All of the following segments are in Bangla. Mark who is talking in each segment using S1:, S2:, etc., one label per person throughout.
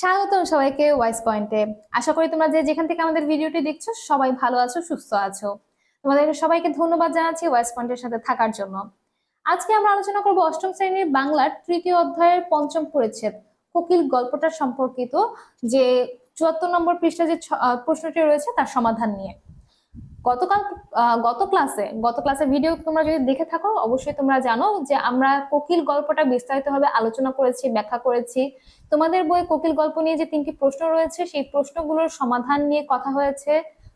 S1: স্বাগতম সবাইকে ওয়াইস পয়েন্টে আশা করি তোমরা যে যেখান থেকে আমাদের ভিডিওটি দেখছ, সবাই ভালো আছো, সুস্থ আছো। তোমাদের সবাইকে ধন্যবাদ জানাচ্ছি ওয়াইস পয়েন্টের সাথে থাকার জন্য। আজকে আমরা আলোচনা করব অষ্টম শ্রেণির বাংলার তৃতীয় অধ্যায়ের পঞ্চম পরিচ্ছেদ, কোকিল গল্পটা সম্পর্কিত যে চুয়াত্তর নম্বর পৃষ্ঠা যে প্রশ্নটি রয়েছে তার সমাধান নিয়ে। গতকাল গত ক্লাসে গত ক্লাসে ভিডিও তোমরা যদি দেখে থাকো, অবশ্যই তোমরা জানো যে আমরা কোকিল গল্পটা বিস্তারিতভাবে আলোচনা করেছি, ব্যাখ্যা করেছি। তোমাদের বই কোকিল গল্প নিয়ে যে তিনটি প্রশ্ন রয়েছে, সেই প্রশ্নগুলোর সমাধান নিয়ে কথা হয়েছে।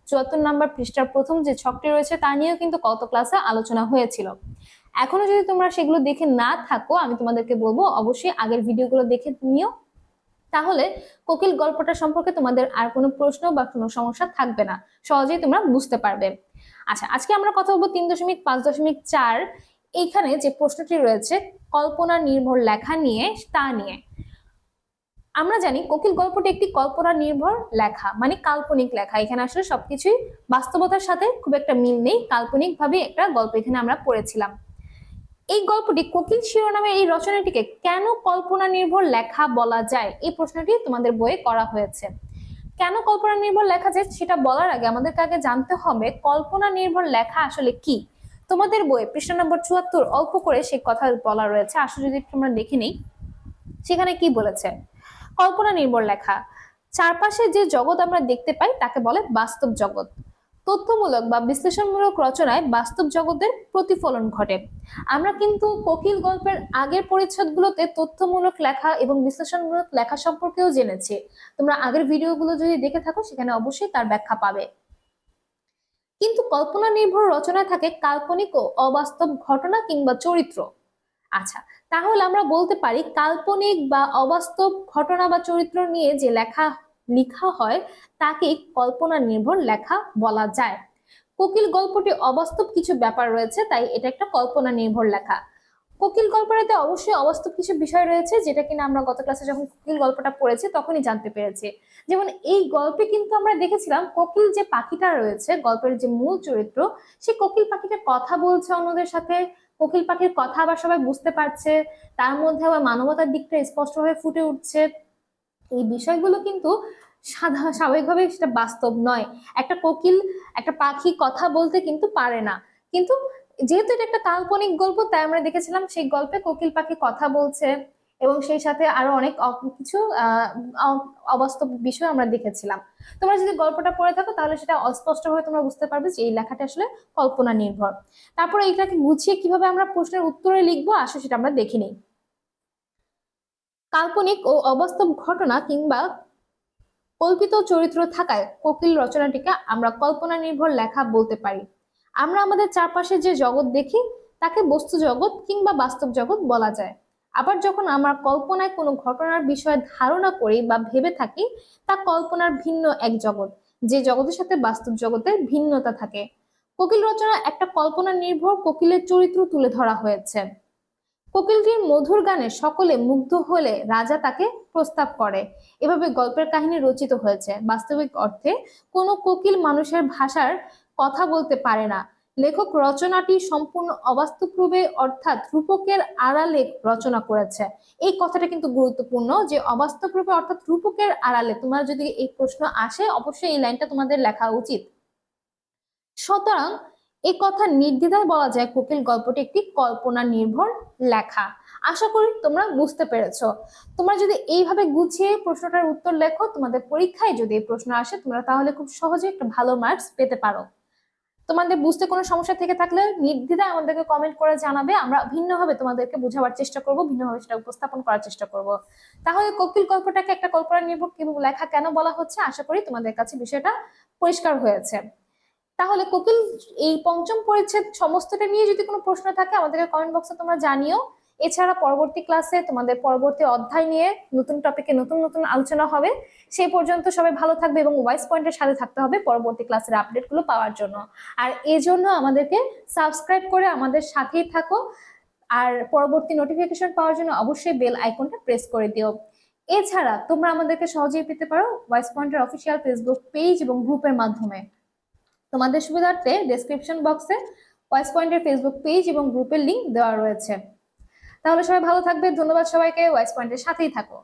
S1: চুয়াত্তর নাম্বার পৃষ্ঠার প্রথম যে ছকটি রয়েছে, তা নিয়েও কিন্তু গত ক্লাসে আলোচনা হয়েছিল। এখনও যদি তোমরা সেগুলো দেখে না থাকো, আমি তোমাদেরকে বলব, অবশ্যই আগের ভিডিওগুলো দেখে নিও। তাহলে কোকিল গল্পটা সম্পর্কে তোমাদের আর কোনো প্রশ্ন বা কোনো সমস্যা থাকবে না। সহজেই তোমরা বুঝতে পারবে। আচ্ছা আজকে আমরা কথা বলব তিন দশমিক পাঁচ দশমিক চার। এইখানে যে প্রশ্নটি রয়েছে, কল্পনা নির্ভর লেখা নিয়ে, তা নিয়ে। আমরা জানি কোকিল গল্পটি একটি কল্পনা নির্ভর লেখা মানে কাল্পনিক লেখা। এখানে আসলে সবকিছুই বাস্তবতার সাথে খুব একটা মিল নেই। কাল্পনিক ভাবে একটা গল্প এখানে আমরা পড়েছিলাম। এই গল্পটি কোকিল শিরোনামে এই রচনাটিকে কেন কল্পনা নির্ভর লেখা বলা যায়? এই প্রশ্নটি তোমাদের বইয়ে করা হয়েছে। কেন কল্পনা নির্ভর লেখা যায় সেটা বলার আগে আমাদেরকে আগে জানতে হবে কল্পনা নির্ভর লেখা আসলে কি? তোমাদের বইয়ে পৃষ্ঠা নম্বর চুয়াত্তর অল্প করে সেই কথা বলা রয়েছে। আসলে যদি আমরা দেখে নিই। সেখানে কি বলেছে? কল্পনা নির্ভর লেখা, চারপাশে যে জগৎ আমরা দেখতে পাই তাকে বলে বাস্তব জগৎ। তথ্যমূলক বা বিশ্লেষণমূলক রচনায় বাস্তব জগতের প্রতিফলন ঘটে। আমরা কিন্তু কোকিল গল্পের আগের পরিচ্ছদগুলোতে তথ্যমূলক লেখা এবং বিশ্লেষণমূলক লেখা সম্পর্কেও জেনেছি। তোমরা আগের ভিডিওগুলো যদি দেখে থাকো, সেখানে অবশ্যই তার ব্যাখ্যা পাবে। কিন্তু কল্পনা নির্ভর রচনায় থাকে কাল্পনিক ও অবাস্তব ঘটনা কিংবা চরিত্র। আচ্ছা তাহলে আমরা বলতে পারি কাল্পনিক বা অবাস্তব ঘটনা বা চরিত্র নিয়ে যে লেখা লেখা হয়, তাকে কল্পনা নির্ভর লেখা বলা যায়। কোকিল গল্পটি অবাস্তব কিছু ব্যাপার রয়েছে, তাই এটা একটা কল্পনা নির্ভর লেখা। কোকিল গল্পটাতে অবশ্যই অবাস্তব কিছু বিষয় রয়েছে, যেটা কিনা আমরা গত ক্লাসে যখন কোকিল গল্পটা পড়েছি, তখনই জানতে পেরেছি। যেমন এই গল্পে কিন্তু আমরা দেখেছিলাম, কোকিল যে পাখিটা রয়েছে, গল্পের যে মূল চরিত্র, সে কোকিল পাখিটা কথা বলছে অন্যদের সাথে, কোকিল পাখির কথা আবার সবাই বুঝতে পারছে, তার মধ্যে আবার মানবতার দিকটা স্পষ্টভাবে ফুটে উঠছে। এই বিষয়গুলো কিন্তু সাধা স্বাভাবিকভাবে সেটা বাস্তব নয়। একটা কোকিল, একটা পাখি কথা বলতে কিন্তু পারে না। কিন্তু যেহেতু এটা একটা কাল্পনিক গল্প, তাই আমরা দেখেছিলাম সেই গল্পে কোকিল পাখি কথা বলছে এবং সেই সাথে আরও অনেক কিছু অবাস্তব বিষয় আমরা দেখেছিলাম। তোমরা যদি গল্পটা পড়ে থাকো, তাহলে সেটা অস্পষ্টভাবে তোমরা বুঝতে পারবে যে এই লেখাটা আসলে কল্পনা নির্ভর তারপরে এইটাকে গুছিয়ে কীভাবে আমরা প্রশ্নের উত্তরে লিখব, আসলে সেটা আমরা দেখে নিই। কাল্পনিক ও অবাস্তব ঘটনা কিংবা কল্পিত চরিত্র থাকায় কোকিল রচনাটিকে আমরা কল্পনা নির্ভর লেখা বলতে পারি। আমরা আমাদের চারপাশে যে জগৎ দেখি, তাকে বস্তু জগৎ কিংবা বাস্তব জগৎ বলা যায়। আবার যখন আমরা কল্পনায় কোনো ঘটনার বিষয়ে ধারণা করি বা ভেবে থাকি, তা কল্পনার ভিন্ন এক জগৎ, যে জগতের সাথে বাস্তব জগতের ভিন্নতা থাকে। কোকিল রচনা একটা কল্পনা নির্ভর কোকিলের চরিত্র তুলে ধরা হয়েছে। কোকিলটির মধুর গানে সকলে মুগ্ধ হলে রাজা তাকে প্রস্তাব করে। এভাবে গল্পের কাহিনী রচিত হয়েছে। বাস্তবিক অর্থে কোনো কোকিল মানুষের ভাষার কথা বলতে পারে না। লেখক রচনাটি সম্পূর্ণ অবাস্তব রূপে অর্থাৎ রূপকের আড়ালে রচনা করেছে। এই কথাটা কিন্তু গুরুত্বপূর্ণ যে অবাস্তব রূপে অর্থাৎ রূপকের আড়ালে। তোমার যদি এই প্রশ্ন আসে, অবশ্যই এই লাইনটা তোমাদের লেখা উচিত। সুতরাং এই কথা নির্দ্বিধায় বলা যায় কোকিল গল্পটি একটি কল্পনা নির্ভর লেখা। আশা করি তোমরা বুঝতে পেরেছ। তোমরা যদি এইভাবে গুছিয়ে প্রশ্নটার উত্তর লেখো, তোমাদের পরীক্ষায় যদি এই প্রশ্ন আসে, তোমরা তাহলে খুব সহজে একটা ভালো মার্কস পেতে পারো। তোমাদের বুঝতে কোনো সমস্যা থেকে থাকলে নির্দ্বিধায় আমাদেরকে কমেন্ট করে জানাবে। আমরা ভিন্নভাবে তোমাদেরকে বোঝাবার চেষ্টা করব, ভিন্নভাবে সেটা উপস্থাপন করার চেষ্টা করব। তাহলে কোকিল গল্পটাকে একটা কল্পনা নির্ভর লেখা কেন বলা হচ্ছে? আশা করি তোমাদের কাছে বিষয়টা পরিষ্কার হয়েছে। তাহলে কোকিল এই পঞ্চম পরিচ্ছেদ সমস্তটা নিয়ে যদি কোনো প্রশ্ন থাকে আমাদেরকে কমেন্ট বক্সে তোমরা জানিও। এছাড়া পরবর্তী ক্লাসে তোমাদের পরবর্তী অধ্যায় নিয়ে নতুন টপিকে নতুন নতুন আলোচনা হবে। সেই পর্যন্ত সবাই ভালো থাকবে এবং ওয়াইস পয়েন্টের সাথে থাকতে হবে পরবর্তী ক্লাসের আপডেটগুলো পাওয়ার জন্য। আর এই জন্য আমাদেরকে সাবস্ক্রাইব করে আমাদের সাথেই থাকো। আর পরবর্তী নোটিফিকেশন পাওয়ার জন্য অবশ্যই বেল আইকনটা প্রেস করে দিও। এছাড়া তোমরা আমাদেরকে সহজেই পেতে পারো ওয়াইস পয়েন্টের অফিসিয়াল ফেসবুক পেজ এবং গ্রুপের মাধ্যমে। তোমাদের সুবিধার্থে ডেসক্রিপশন বক্সে ওয়াইস পয়েন্টের ফেসবুক পেজ এবং গ্রুপের লিংক দেওয়া রয়েছে। তাহলে সবাই ভালো থাকবে, ধন্যবাদ সবাইকে ওয়াইস পয়েন্টের সাথেই থাকো।